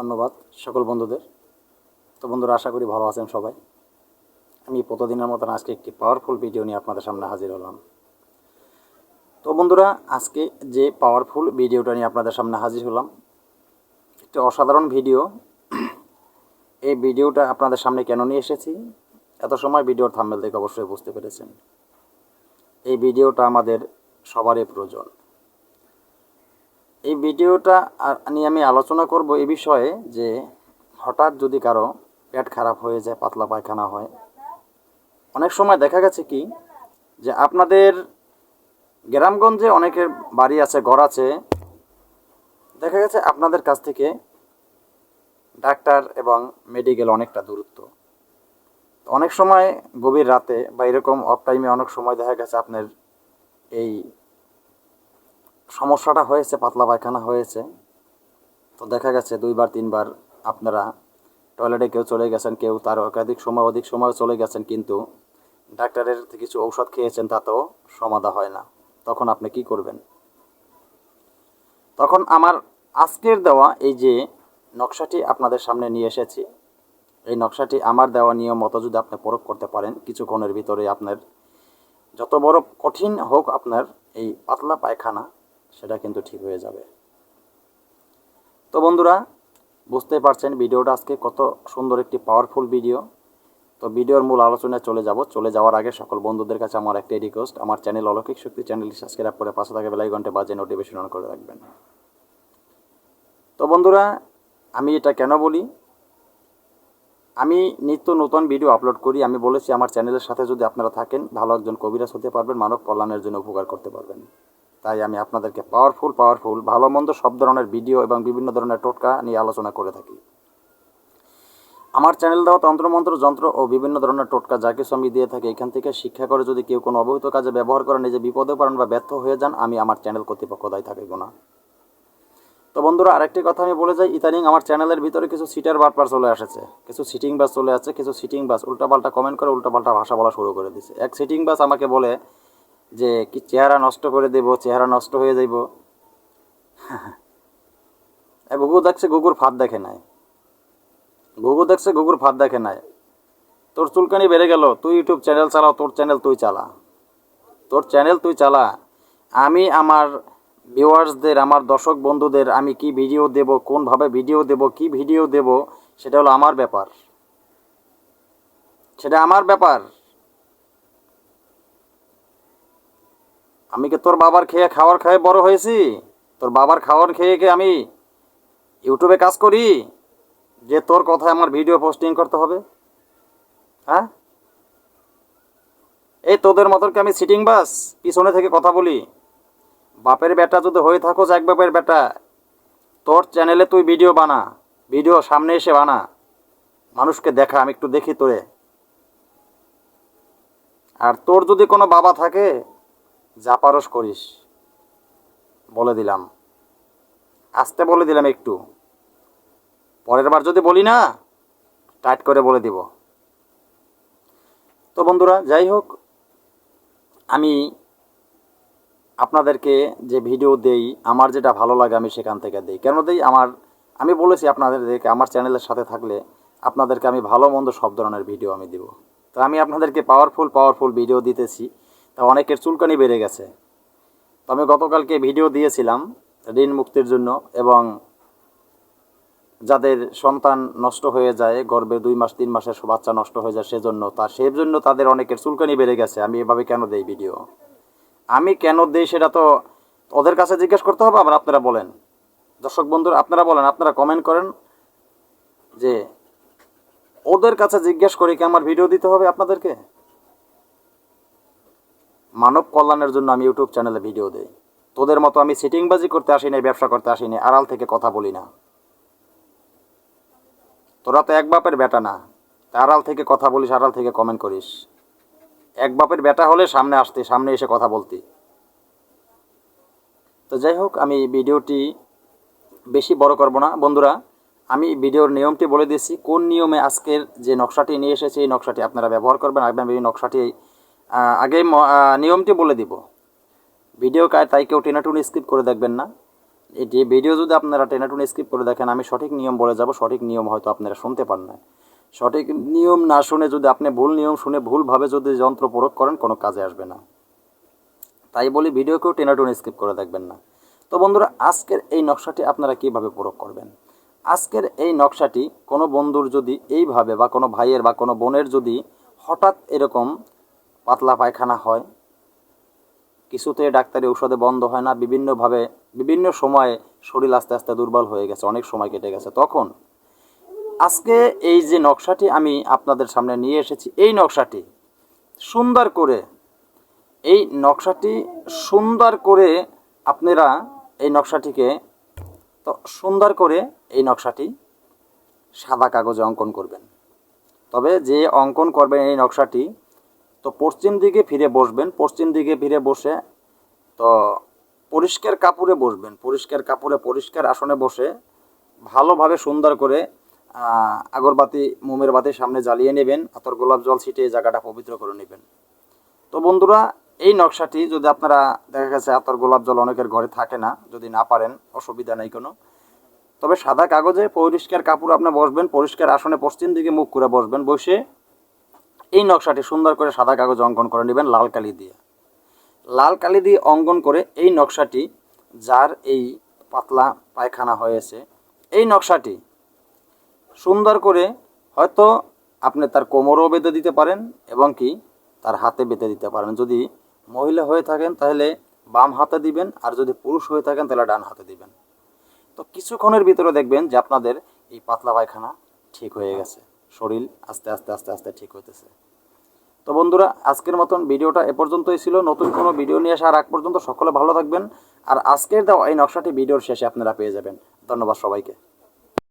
ধন্যবাদ সকল বন্ধুদের। তো বন্ধুরা, আশা করি ভালো আছেন সবাই। আমি প্রতিদিনের মতন আজকে একটি পাওয়ারফুল ভিডিও নিয়ে আপনাদের সামনে হাজির হলাম। তো বন্ধুরা, আজকে যে পাওয়ারফুল ভিডিওটা নিয়ে আপনাদের সামনে হাজির হলাম, একটি অসাধারণ ভিডিও এই ভিডিওটা আপনাদের সামনে কেন নিয়ে এসেছি? এত সময় ভিডিওর থাম্বেল দেখে অবশ্যই বুঝতে পেরেছেন। এই ভিডিওটা আমাদের সবারই প্রয়োজন। এই ভিডিওটা নিয়ে আমি আলোচনা করব এই বিষয়ে যে হঠাৎ যদি কারও পেট খারাপ হয়ে যায়, পাতলা পায়খানা হয়, অনেক সময় দেখা গেছে কি যে আপনাদের গ্রামগঞ্জে অনেকের বাড়ি আছে, ঘর আছে। দেখা গেছে আপনাদের কাছ থেকে ডাক্তার এবং মেডিকেল অনেকটা দূরত্ব। অনেক সময় গভীর রাতে বা এরকম অফ টাইমে অনেক সময় দেখা গেছে আপনার এই সমস্যাটা হয়েছে, পাতলা পায়খানা হয়েছে। তো দেখা গেছে দুইবার, তিনবার আপনারা টয়লেটে কেউ চলে গেছেন, কেউ তার একাধিক সময়, অধিক সময় চলে গেছেন, কিন্তু ডাক্তারের কিছু ঔষধ খেয়েছেন, তাতেও সমাধা হয় না। তখন আপনি কি করবেন? তখন আমার আজকের দেওয়া এই যে নকশাটি আপনাদের সামনে নিয়ে এসেছি, এই নকশাটি আমার দেওয়া নিয়ম মতো যদি আপনি প্রয়োগ করতে পারেন। কিছুক্ষণের ভিতরে আপনার যত বড় কঠিন হোক আপনার এই পাতলা পায়খানা সেটা কিন্তু ঠিক হয়ে যাবে। তো বন্ধুরা বুঝতে পারছেন ভিডিওটা আজকে কত সুন্দর একটি পাওয়ারফুল ভিডিও তো ভিডিওর মূল আলোচনায় চলে যাব। চলে যাওয়ার আগে সকল বন্ধুদের কাছে আমার একটাই রিকোয়েস্ট আমার চ্যানেল অলৌকিক শক্তি চ্যানেলটি সাবস্ক্রাইব করে পাশে থাকা বেলাই ঘণ্টা বাজে নোটিফিকেশন অন করে রাখবেন। তো বন্ধুরা, আমি এটা কেন বলি? আমি নিত্য নতুন ভিডিও আপলোড করি। আমি বলেছি আমার চ্যানেলের সাথে যদি আপনারা থাকেন, ভালো একজন কবিরাজ হতে পারবেন, মানব কল্যাণের জন্য উপকার করতে পারবেন। তাই আমি আপনাদেরকে পাওয়ারফুল পাওয়ারফুল ভালো মন্দ সব ধরনের ভিডিও এবং বিভিন্ন ধরনের টোটকা নিয়ে আলোচনা করে থাকি। আমার চ্যানেল দেওয়া তন্ত্রমন্ত্র যন্ত্র ও বিভিন্ন ধরনের টোটকা যা কিছু আমি দিয়ে থাকি, এখান থেকে শিক্ষা করে যদি কেউ কোনো অবহিত কাজে ব্যবহার করে, নিজে বিপদে পড়েন বা ব্যর্থ হয়ে যান, আমি আমার চ্যানেল কর্তৃপক্ষ দায়ী থাকিব না। তো বন্ধুরা, আরেকটি কথা আমি বলে যাই, ইদানিং আমার চ্যানেলের ভিতরে কিছু সিটার বাটপার চলে আসছে। কিছু সিটিং বাস চলে আসছে, কিছু সিটিং বাস উল্টাপাল্টা কমেন্ট করে উল্টাপাল্টা ভাষা বলা শুরু করে দিছে। এক সিটিং বাস আমাকে বলে যে কি চেহারা নষ্ট করে দেব, চেহারা নষ্ট হয়ে যাইব। গুগু দেখছে, গুগুর ফাঁদ দেখে নাই। গুগু দেখছে, গুগুর ফাঁদ দেখে নাই। তোর চুলকানি বেড়ে গেল, তুই ইউটিউব চ্যানেল চালাও, তোর চ্যানেল তুই চালা। তোর চ্যানেল তুই চালা। আমি আমার ভিউয়ার্সদের, আমার দর্শক বন্ধুদের, আমি কি ভিডিও দেব, কোনভাবে ভিডিও দেব, কি ভিডিও দেব, সেটা হলো আমার ব্যাপার। সেটা আমার ব্যাপার। আমি কি তোর বাবার খেয়ে খাওয়ার খেয়ে বড় হয়েছি? তোর বাবার খাওয়ার খেয়ে খেয়ে আমি ইউটিউবে কাজ করি? যে তোর কথায় আমার ভিডিও পোস্টিং করতে হবে। হ্যাঁ? এই তোদের মতন কি আমি সিটিং বাস? পিছনে থেকে কথা বলি। বাপের বেটা যদি হয়ে থাকো এক বাপের বেটা। তোর চ্যানেলে তুই ভিডিও বানা। ভিডিও সামনে এসে বানা। মানুষকে দেখা, আমি একটু দেখি তোরে। আর তোর যদি কোনো বাবা থাকে যা পারস করিস। বলে দিলাম। আসতে বলে দিলাম একটু। পরের বার যদি বলি না, টাইট করে বলে দিব। তো বন্ধুরা, যাই হোক, আমি আপনাদেরকে যে ভিডিও দেই, আমার যেটা ভালো লাগে আমি সেখান থেকে দেই। কেন দেই? আমার, আমি বলেছি আপনাদেরকে, আমার চ্যানেলের সাথে থাকলে আপনাদেরকে আমি ভালো মন্দ সব ধরনের ভিডিও আমি দিব। তো আমি আপনাদেরকে পাওয়ারফুল পাওয়ারফুল ভিডিও দিতেছি। তা অনেকের চুলকানি বেড়ে গেছে। তো আমি গতকালকে ভিডিও দিয়েছিলাম ঋণ মুক্তির জন্য এবং যাদের সন্তান নষ্ট হয়ে যায় গর্বে দুই মাস, তিন মাসের বাচ্চা নষ্ট হয়ে যায় সেজন্য তা সেই জন্য তাদের অনেকের চুলকানি বেড়ে গেছে। আমি এভাবে কেন দেই ভিডিও? আমি কেন দেই সেটা তো ওদের কাছে জিজ্ঞেস করতে হবে, আবার আপনারা বলেন। দর্শক বন্ধুরা, আপনারা বলেন, আপনারা কমেন্ট করেন যে ওদের কাছে জিজ্ঞেস করে কি আমার ভিডিও দিতে হবে আপনাদেরকে? মানব কল্যাণের জন্য আমি ইউটিউব চ্যানেলে ভিডিও দেই। তোদের মতো আমি সিটিংবাজি করতে আসিনি, ব্যবসা করতে আসিনি, আড়াল থেকে কথা বলি না। তোরা তো এক বাপের বেটা না আড়াল থেকে কথা বলিস, আড়াল থেকে কমেন্ট করিস। এক বাপের বেটা হলে সামনে আসতে, সামনে এসে কথা বলতি। তো যাই হোক, আমি ভিডিওটি বেশি বড় করব না। বন্ধুরা, আমি ভিডিওর নিয়মটি বলে দিয়েছি, কোন নিয়মে আজকের যে নকশাটি নিয়ে এসেছে, এই নকশাটি আপনারা ব্যবহার করবেন আমি এই নকশাটি আগে নিয়মটি বলে দিব। ভিডিও কায় তাই কেউ টেনাটুনি স্কিপ করে দেখবেন না। এটি ভিডিও যদি আপনারা টেনে টুনে স্কিপ করে দেখেন, আমি সঠিক নিয়ম বলে যাব, সঠিক নিয়ম হয়তো আপনারা শুনতে পান না। সঠিক নিয়ম না শুনে যদি আপনি ভুল নিয়ম শুনে ভুলভাবে যদি যন্ত্র প্রয়োগ করেন, কোনো কাজে আসবে না। তাই বলি ভিডিওকেও টেনে টুনে স্কিপ করে দেখবেন না। তো বন্ধুরা, আজকের এই নকশাটি আপনারা কীভাবে প্রয়োগ করবেন? আজকের এই নকশাটি কোনো বন্ধুর যদি এইভাবে বা কোনো ভাইয়ের বা কোনো বোনের যদি হঠাৎ এরকম পাতলা পায়খানা হয়। কিছুতে ডাক্তারি ঔষধে বন্ধ হয় না। বিভিন্নভাবে, বিভিন্ন সময়ে শরীর আস্তে আস্তে দুর্বল হয়ে গেছে, অনেক সময় কেটে গেছে। তখন আজকে এই যে নকশাটি আমি আপনাদের সামনে নিয়ে এসেছি, এই নকশাটি সুন্দর করে, এই নকশাটি সুন্দর করে আপনারা এই নকশাটিকে, তো সুন্দর করে এই নকশাটি সাদা কাগজে অঙ্কন করবেন। তবে যে অঙ্কন করবেন এই নকশাটি তো পশ্চিম দিকে ফিরে বসবেন, পশ্চিম দিকে ফিরে বসে তো পরিষ্কার কাপড়ে বসবেন, পরিষ্কার কাপড়ে, পরিষ্কার আসনে বসে ভালোভাবে সুন্দর করে আগরবাতি, মোমের বাতির সামনে জ্বালিয়ে নেবেন, আতর গোলাপ জল ছিটে এই জায়গাটা পবিত্র করে নেবেন। তো বন্ধুরা, এই নকশাটি যদি আপনারা, দেখা গেছে আতর গোলাপ জল অনেকের ঘরে থাকে না, যদি না পারেন, অসুবিধা নেই কোনো। তবে সাদা কাগজে পরিষ্কার কাপড় আপনি বসবেন, পরিষ্কার আসনে পশ্চিম দিকে মুখ করে বসবেন, বসে এই নকশাটি সুন্দর করে সাদা কাগজ অঙ্কন করে নেবেন লাল কালি দিয়ে। লাল কালি দিয়ে অঙ্কন করে এই নকশাটি যার এই পাতলা পায়খানা হয়েছে, এই নকশাটি সুন্দর করে হয়তো আপনি তার কোমরও বেঁধে দিতে পারেন এবং কি তার হাতে বেঁধে দিতে পারেন। যদি মহিলা হয়ে থাকেন তাহলে বাম হাতে দিবেন আর যদি পুরুষ হয়ে থাকেন তাহলে ডান হাতে দিবেন। তো কিছুক্ষণের ভিতরে দেখবেন যে আপনাদের এই পাতলা পায়খানা ঠিক হয়ে গেছে। শরীর আস্তে আস্তে আস্তে আস্তে ঠিক হইতেছে। তো বন্ধুরা, আজকের মতন ভিডিওটা এ পর্যন্তই ছিল। নতুন কোনো ভিডিও নিয়ে আসার আগ পর্যন্ত সকলে ভালো থাকবেন। আর আজকের দেওয়া এই নকশাটি ভিডিওর শেষে আপনারা পেয়ে যাবেন। ধন্যবাদ সবাইকে।